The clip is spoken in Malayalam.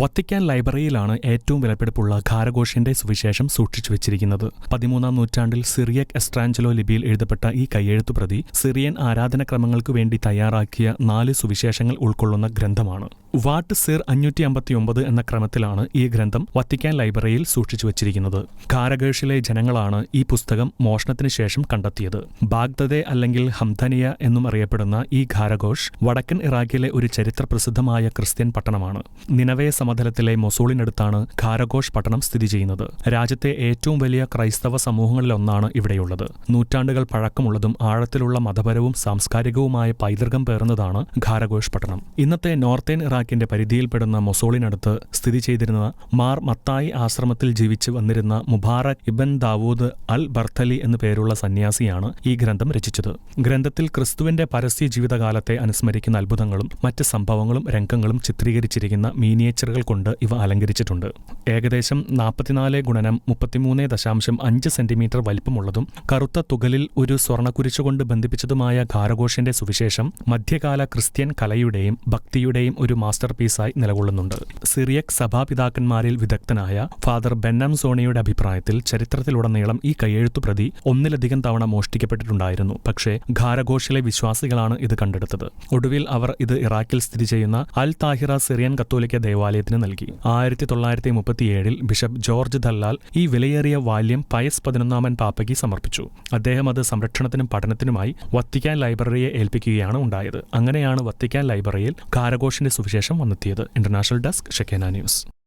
വത്തിക്കാൻ ലൈബ്രറിയിലാണ് ഏറ്റവും വിലപിടിപ്പുള്ള ഖാരഘോഷിന്റെ സുവിശേഷം സൂക്ഷിച്ചു വെച്ചിരിക്കുന്നത്. പതിമൂന്നാം നൂറ്റാണ്ടിൽ സിറിയക് എസ്ട്രാഞ്ചലോ ലിപിയിൽ എഴുതപ്പെട്ട ഈ കയ്യെഴുത്തു പ്രതി സിറിയൻ ആരാധനക്രമങ്ങൾക്ക് വേണ്ടി തയ്യാറാക്കിയ നാല് സുവിശേഷങ്ങൾ ഉൾക്കൊള്ളുന്ന ഗ്രന്ഥമാണ്. വാട്ട് സിർ അഞ്ഞൂറ്റി അമ്പത്തിയൊമ്പത് എന്ന ക്രമത്തിലാണ് ഈ ഗ്രന്ഥം വത്തിക്കാൻ ലൈബ്രറിയിൽ സൂക്ഷിച്ചു വച്ചിരിക്കുന്നത്. ഖാരഘോഷിലെ ജനങ്ങളാണ് ഈ പുസ്തകം മോഷണത്തിന് ശേഷം കണ്ടെത്തിയത്. ബാഗ്ദദെ അല്ലെങ്കിൽ ഹംധനിയ എന്നും അറിയപ്പെടുന്ന ഈ ഖാരഘോഷ് വടക്കൻ ഇറാഖിലെ ഒരു ചരിത്ര പ്രസിദ്ധമായ ക്രിസ്ത്യൻ പട്ടണമാണ്. നിനവേ സമതലത്തിലെ മൊസൂളിനടുത്താണ് ഖാരഘോഷ് പട്ടണം സ്ഥിതി ചെയ്യുന്നത്. രാജ്യത്തെ ഏറ്റവും വലിയ ക്രൈസ്തവ സമൂഹങ്ങളിലൊന്നാണ് ഇവിടെയുള്ളത്. നൂറ്റാണ്ടുകൾ പഴക്കമുള്ളതും ആഴത്തിലുള്ള മതപരവും സാംസ്കാരികവുമായ പൈതൃകം പേർന്നതാണ് ഖാരഘോഷ് പട്ടണം. ഇന്നത്തെ നോർത്തേൺ ഇറാഖിന്റെ പരിധിയിൽപ്പെടുന്ന മൊസോളിനടുത്ത് സ്ഥിതി ചെയ്തിരുന്ന മാർ മത്തായി ആശ്രമത്തിൽ ജീവിച്ചു വന്നിരുന്ന മുബാറക് ഇബൻ ദാവൂദ് അൽ ബർത്തലി എന്നു പേരുള്ള സന്യാസിയാണ് ഈ ഗ്രന്ഥം രചിച്ചത്. ഗ്രന്ഥത്തിൽ ക്രിസ്തുവിന്റെ പരസ്യ ജീവിതകാലത്തെ അനുസ്മരിക്കുന്ന അത്ഭുതങ്ങളും മറ്റ് സംഭവങ്ങളും രംഗങ്ങളും ചിത്രീകരിച്ചിരിക്കുന്ന മീനിയേച്ചറുകൾ കൊണ്ട് ഇവ അലങ്കരിച്ചിട്ടുണ്ട്. ഏകദേശം നാൽപ്പത്തിനാല് ഗുണനം മുപ്പത്തിമൂന്ന് ദശാംശം അഞ്ച് സെന്റിമീറ്റർ വലിപ്പമുള്ളതും കറുത്ത തുകലിൽ ഒരു സ്വർണക്കുരിശുകൊണ്ട് ബന്ധിപ്പിച്ചതുമായ ഖാരഘോഷിന്റെ സുവിശേഷം മധ്യകാല ക്രിസ്ത്യൻ കലയുടെയും ഭക്തിയുടെയും ഒരു മാസ്റ്റർ പീസായി നിലകൊള്ളുന്നുണ്ട്. സിറിയക് സഭാപിതാക്കന്മാരിൽ വിദഗ്ധനായ ഫാദർ ബെന്നം സോണിയുടെ അഭിപ്രായത്തിൽ ചരിത്രത്തിലുടനീളം ഈ കയ്യെഴുത്തു പ്രതി ഒന്നിലധികം തവണ മോഷ്ടിക്കപ്പെട്ടിട്ടുണ്ടായിരുന്നു. പക്ഷേ ഖാരഘോഷിലെ വിശ്വാസികളാണ് ഇത് കണ്ടെടുത്തത്. ഒടുവിൽ അവർ ഇത് ഇറാഖിൽ സ്ഥിതി ചെയ്യുന്ന അൽ താഹിറ സിറിയൻ കത്തോലിക്ക ദേവാലയത്തിന് നൽകി. ആയിരത്തി തൊള്ളായിരത്തി മുപ്പത്തിയേഴിൽ ബിഷപ്പ് ജോർജ് ദല്ലാൽ ഈ വിലയേറിയ വാല്യം പയസ് പതിനൊന്നാമൻ പാപ്പയ്ക്ക് സമർപ്പിച്ചു. അദ്ദേഹം അത് സംരക്ഷണത്തിനും പഠനത്തിനുമായി വത്തിക്കാൻ ലൈബ്രറിയെ ഏൽപ്പിക്കുകയാണ് ഉണ്ടായത്. അങ്ങനെയാണ് വത്തിക്കാൻ ലൈബ്രറിയിൽ ഖാരഘോഷിന്റെ സുവിശേഷം വന്നെത്തിയത് ഇന്റർനാഷണൽ ഡെസ്ക് ഷെക്കേന ന്യൂസ്